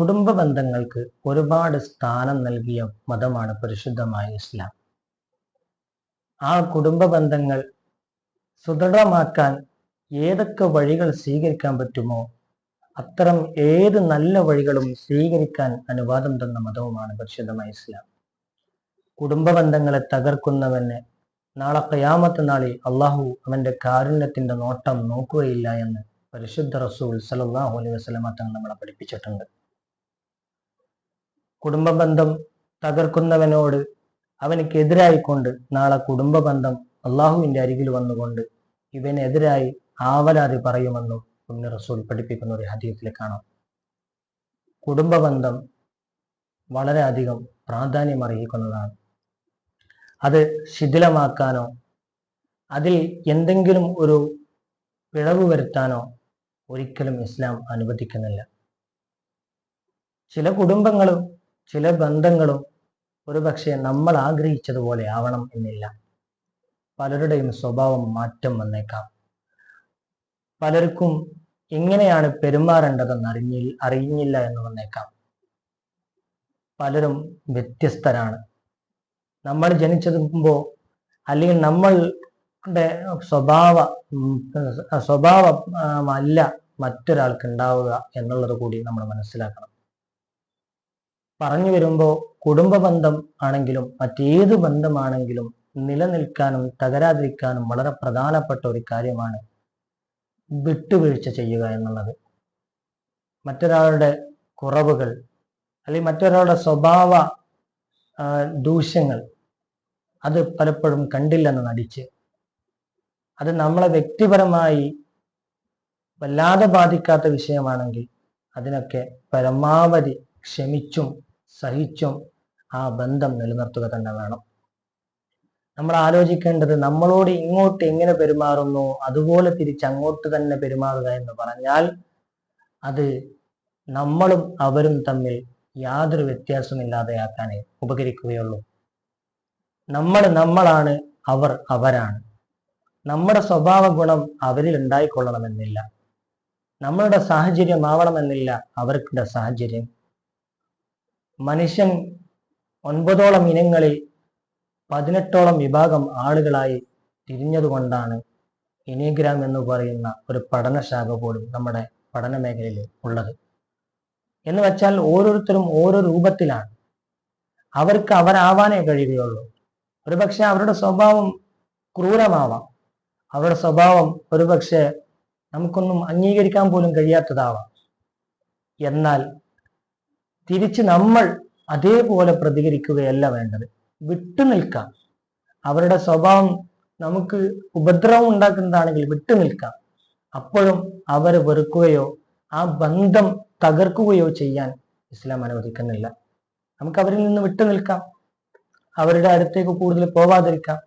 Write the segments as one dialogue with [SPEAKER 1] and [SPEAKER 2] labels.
[SPEAKER 1] കുടുംബ ബന്ധങ്ങൾക്ക് ഒരുപാട് സ്ഥാനം നൽകിയ മതമാണ് പരിശുദ്ധമായ ഇസ്ലാം. ആ കുടുംബ ബന്ധങ്ങൾ സുദൃഢമാക്കാൻ ഏതൊക്കെ വഴികൾ സ്വീകരിക്കാൻ പറ്റുമോ അത്തരം ഏത് നല്ല വഴികളും സ്വീകരിക്കാൻ അനുവാദം തന്ന മതവുമാണ് പരിശുദ്ധമായ ഇസ്ലാം. കുടുംബ ബന്ധങ്ങളെ തകർക്കുന്നവന് നാളെ കയാമത്ത് നാളിൽ അള്ളാഹു അവന്റെ കാരുണ്യത്തിന്റെ നോട്ടം നോക്കുകയില്ല എന്ന് പരിശുദ്ധ റസൂൽ സലാഹു അലൈഹി തങ്ങൾ നമ്മളെ പഠിപ്പിച്ചിട്ടുണ്ട്. കുടുംബ ബന്ധം തകർക്കുന്നവനോട് അവനക്കെതിരായിക്കൊണ്ട് നാളെ കുടുംബ ബന്ധം അള്ളാഹുവിന്റെ അരികിൽ വന്നുകൊണ്ട് ഇവനെതിരായി ആവലാതി പറയുമെന്നും പുണ്യ റസൂൽ പഠിപ്പിക്കുന്ന ഒരു ഹദീഫിലെ കാണാം. കുടുംബ ബന്ധം വളരെയധികം പ്രാധാന്യം അർഹിക്കുന്നതാണ്. അത് ശിഥിലമാക്കാനോ അതിൽ എന്തെങ്കിലും ഒരു പിഴവ് വരുത്താനോ ഒരിക്കലും ഇസ്ലാം അനുവദിക്കുന്നില്ല. ചില കുടുംബങ്ങളും ചില ബന്ധങ്ങളും ഒരുപക്ഷെ നമ്മൾ ആഗ്രഹിച്ചതുപോലെ ആവണം എന്നില്ല. പലരുടെയും സ്വഭാവം മാറ്റം വന്നേക്കാം. പലർക്കും എങ്ങനെയാണ് പെരുമാറേണ്ടതെന്ന് അറിഞ്ഞി അറിയുന്നില്ല എന്ന് വന്നേക്കാം. പലരും വ്യത്യസ്തരാണ്. നമ്മൾ ജനിച്ചതുമ്പോൾ അല്ലെങ്കിൽ നമ്മളുടെ സ്വഭാവ സ്വഭാവം അല്ല മറ്റൊരാൾക്ക് ഉണ്ടാവുക എന്നുള്ളത് കൂടി നമ്മൾ മനസ്സിലാക്കണം. പറഞ്ഞു വരുമ്പോൾ കുടുംബ ബന്ധം ആണെങ്കിലും മറ്റേത് ബന്ധമാണെങ്കിലും നിലനിൽക്കാനും തകരാതിരിക്കാനും വളരെ പ്രധാനപ്പെട്ട ഒരു കാര്യമാണ് വിട്ടുവീഴ്ച ചെയ്യുക എന്നുള്ളത്. മറ്റൊരാളുടെ കുറവുകൾ അല്ലെങ്കിൽ മറ്റൊരാളുടെ സ്വഭാവ ദൂഷ്യങ്ങൾ അത് പലപ്പോഴും കണ്ടില്ലെന്ന് നടിച്ച് അത് നമ്മളെ വ്യക്തിപരമായി വല്ലാതെ ബാധിക്കാത്ത വിഷയമാണെങ്കിൽ അതിനൊക്കെ പരമാവധി ക്ഷമിച്ചും സഹിച്ചും ആ ബന്ധം നിലനിർത്തുക തന്നെ വേണം. നമ്മൾ ആലോചിക്കേണ്ടത് നമ്മളോട് ഇങ്ങോട്ട് എങ്ങനെ പെരുമാറുന്നു അതുപോലെ തിരിച്ച് അങ്ങോട്ട് തന്നെ പെരുമാറുക എന്ന് പറഞ്ഞാൽ അത് നമ്മളും അവരും തമ്മിൽ യാതൊരു വ്യത്യാസമില്ലാതെയാക്കാനേ ഉപകരിക്കുകയുള്ളൂ. നമ്മൾ നമ്മളാണ് അവർ അവരാണ്. നമ്മുടെ സ്വഭാവ ഗുണം അവരിൽ ഉണ്ടായിക്കൊള്ളണമെന്നില്ല. നമ്മളുടെ സാഹചര്യം ആവണമെന്നില്ല അവർക്കുടെ സാഹചര്യം. മനുഷ്യൻ ഒൻപതോളം ഇനങ്ങളിൽ പതിനെട്ടോളം വിഭാഗം ആളുകളായി തിരിഞ്ഞതുകൊണ്ടാണ് ഇനിഗ്രാം എന്ന് പറയുന്ന ഒരു പഠനശാഖ പോലും നമ്മുടെ പഠന മേഖലയിൽ ഉള്ളത്. എന്ന് വെച്ചാൽ ഓരോരുത്തരും ഓരോ രൂപത്തിലാണ്. അവർക്ക് അവരാവാനേ കഴിയുകയുള്ളൂ. ഒരുപക്ഷെ അവരുടെ സ്വഭാവം ക്രൂരമാവാം. അവരുടെ സ്വഭാവം ഒരുപക്ഷെ നമുക്കൊന്നും അംഗീകരിക്കാൻ പോലും കഴിയാത്തതാവാം. എന്നാൽ തിരിച്ച് നമ്മൾ അതേപോലെ പ്രതികരിക്കുകയല്ല വേണ്ടത്. വിട്ടുനിൽക്കാം അവരുടെ സ്വഭാവം നമുക്ക് ഉപദ്രവം ഉണ്ടാക്കുന്നതാണെങ്കിൽ വിട്ടുനിൽക്കാം അപ്പോഴും അവരെ വെറുക്കുകയോ ആ ബന്ധം തകർക്കുകയോ ചെയ്യാൻ ഇസ്ലാം അനുവദിക്കുന്നില്ല. നമുക്ക് അവരിൽ നിന്ന് വിട്ടുനിൽക്കാം അവരുടെ അടുത്തേക്ക് കൂടുതൽ പോവാതിരിക്കാം.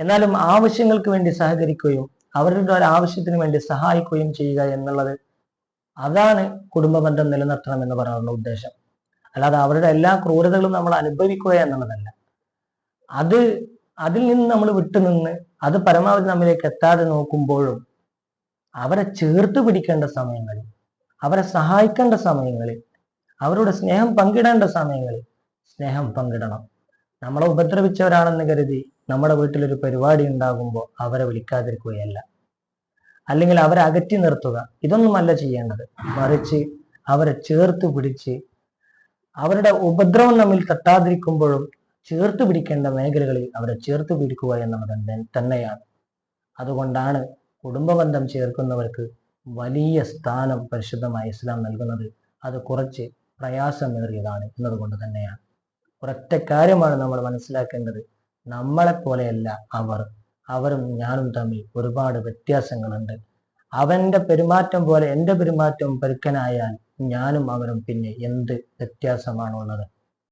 [SPEAKER 1] എന്നാലും ആവശ്യങ്ങൾക്ക് വേണ്ടി സഹകരിക്കുകയും അവരുടെ ആവശ്യത്തിന് വേണ്ടി സഹായിക്കുകയും ചെയ്യുക എന്നുള്ളത് അതാണ് കുടുംബ ബന്ധം നിലനിർത്തണം എന്ന് പറയാനുള്ള ഉദ്ദേശം. അല്ലാതെ അവരുടെ എല്ലാ ക്രൂരതകളും നമ്മൾ അനുഭവിക്കുക എന്നുള്ളതല്ല. അത് അതിൽ നിന്ന് നമ്മൾ വിട്ടുനിന്ന് അത് പരമാവധി നമ്മിലേക്ക് എത്താതെ നോക്കുമ്പോഴും അവരെ ചേർത്ത് പിടിക്കേണ്ട സമയങ്ങളിൽ അവരെ സഹായിക്കേണ്ട സമയങ്ങളിൽ അവരുടെ സ്നേഹം പങ്കിടേണ്ട സമയങ്ങളിൽ സ്നേഹം പങ്കിടണം. നമ്മളെ ഉപദ്രവിച്ചവരാണെന്ന് കരുതി നമ്മുടെ വീട്ടിലൊരു പരിപാടി ഉണ്ടാകുമ്പോൾ അവരെ വിളിക്കാതിരിക്കുകയല്ല. അല്ലെങ്കിൽ അവരെ അകറ്റി നിർത്തുക. ഇതൊന്നുമല്ല ചെയ്യേണ്ടത്. മറിച്ച് അവരെ ചേർത്ത് പിടിച്ച് അവരുടെ ഉപദ്രവം നമ്മിൽ തട്ടാതിരിക്കുമ്പോഴും ചേർത്ത് പിടിക്കേണ്ട മേഖലകളിൽ അവരെ ചേർത്ത് പിടിക്കുക എന്നുള്ളത് തന്നെയാണ്. അതുകൊണ്ടാണ് കുടുംബബന്ധം ചേർക്കുന്നവർക്ക് വലിയ സ്ഥാനം പരിശുദ്ധമായ ഇസ്ലാം നൽകുന്നത്. അത് കുറച്ച് പ്രയാസമേറിയതാണ് എന്നതുകൊണ്ട് തന്നെയാണ്. ഒരൊറ്റ കാര്യമാണ് നമ്മൾ മനസ്സിലാക്കേണ്ടത്. നമ്മളെപ്പോലെയല്ല അവർ. അവരും ഞാനും തമ്മിൽ ഒരുപാട് വ്യത്യാസങ്ങളുണ്ട്. അവന്റെ പെരുമാറ്റം പോലെ എന്റെ പെരുമാറ്റം പരുക്കനായാൽ ഞാനും അവനും പിന്നെ എന്ത് വ്യത്യാസമാണുള്ളത്?